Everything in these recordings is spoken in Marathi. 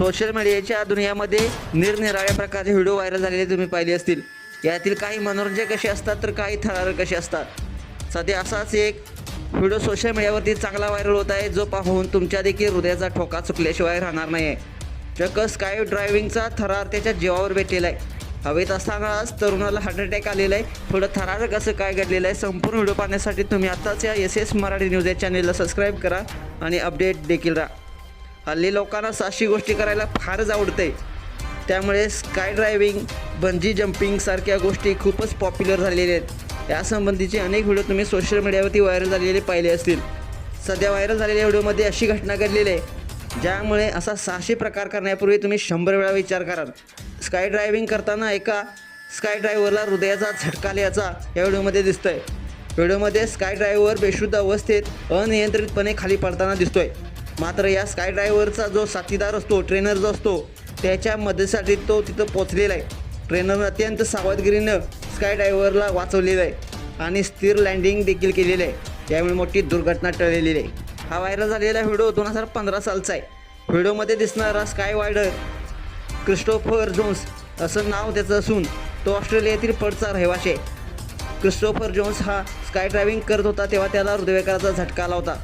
सोशल मीडियाच्या दुनियामध्ये निरनिराळ्या प्रकारचे व्हिडिओ व्हायरल झालेले तुम्ही पाहिले असतील. यातील काही मनोरंजक कसे असतात तर काही थरारक कसे असतात? सध्या असाच एक व्हिडिओ सोशल मीडियावरती चांगला व्हायरल होत आहे जो पाहून तुमच्या देखील हृदयाचा ठोका चुकल्याशिवाय राहणार नाही आहे चक्क स्काय ड्रायव्हिंगचा थरार त्याच्या जीवावर भेटलेला आहे. हवेत असतानाच तरुणाला हार्ट अटॅक आलेला आहे. थोडं थरारक असं काय घडलेलं आहे संपूर्ण व्हिडिओ पाहण्यासाठी तुम्ही आत्ताच या एस एस मराठी न्यूज या चॅनेलला सबस्क्राईब करा आणि अपडेट देखील राहा. हल्ली लोकांना साहसी गोष्टी करायला फारच आवडते. त्यामुळे स्काय ड्रायव्हिंग बंजी जम्पिंग सारख्या गोष्टी खूपच पॉप्युलर झालेल्या आहेत. यासंबंधीचे अनेक व्हिडिओ तुम्ही सोशल मीडियावरती व्हायरल झालेले पाहिले असतील. सध्या व्हायरल झालेल्या व्हिडिओमध्ये अशी घटना घडलेली आहे. ज्यामुळे असा साहसी प्रकार करण्यापूर्वी तुम्ही शंभर वेळा विचार कराल. स्काय ड्रायव्हिंग करताना एका स्काय ड्रायव्हरला हृदयाचा झटका आल्याचा या व्हिडिओमध्ये दिसतोय. व्हिडिओमध्ये स्काय ड्रायव्हर बेशुद्ध अवस्थेत अनियंत्रितपणे खाली पडताना दिसतोय. मात्र या स्काय ड्रायव्हरचा जो साथीदार असतो ट्रेनर जो असतो त्याच्या मदतीसाठी तो तिथं पोचलेला आहे. ट्रेनरनं अत्यंत सावधगिरीनं स्काय ड्रायव्हरला वाचवलेलं आहे आणि स्थिर लँडिंग देखील केलेलं आहे. त्यामुळे मोठी दुर्घटना टळलेली आहे. हा व्हायरल झालेला व्हिडिओ दोन हजार पंधरा सालचा आहे. व्हिडिओमध्ये दिसणारा स्काय वायडर क्रिस्टोफर जोन्स असं नाव त्याचं असून तो ऑस्ट्रेलियातील पडचा रहिवाशी आहे. क्रिस्टोफर जोन्स हा स्काय ड्रायव्हिंग करत होता तेव्हा त्याला हृदयविकाराचा झटका आला होता.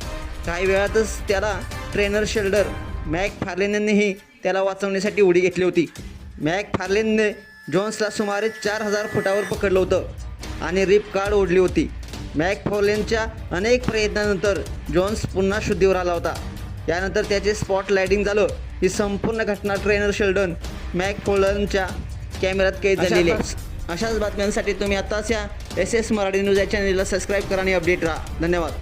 काही वेळातच त्याला ट्रेनर शेल्डर मॅक फार्लेन यांनीही त्याला वाचवण्यासाठी उडी घेतली होती. मॅक फार्लेनने जोन्सला सुमारे चार हजार फुटावर पकडलं होतं आणि रिप कार्ड ओढली होती. मॅक फॉर्लेनच्या अनेक प्रयत्नानंतर जोन्स पुन्हा शुद्धीवर आला होता. यानंतर त्याचे स्पॉट लाईटिंग झालं. ही संपूर्ण घटना ट्रेनर शेल्डन मॅक फोलनच्या कॅमेऱ्यात कैद झालेली अशाच बातम्यांसाठी तुम्ही आताच या एस एस मराठी न्यूज या चॅनलला सबस्क्राईब करा आणि अपडेट राहा. धन्यवाद.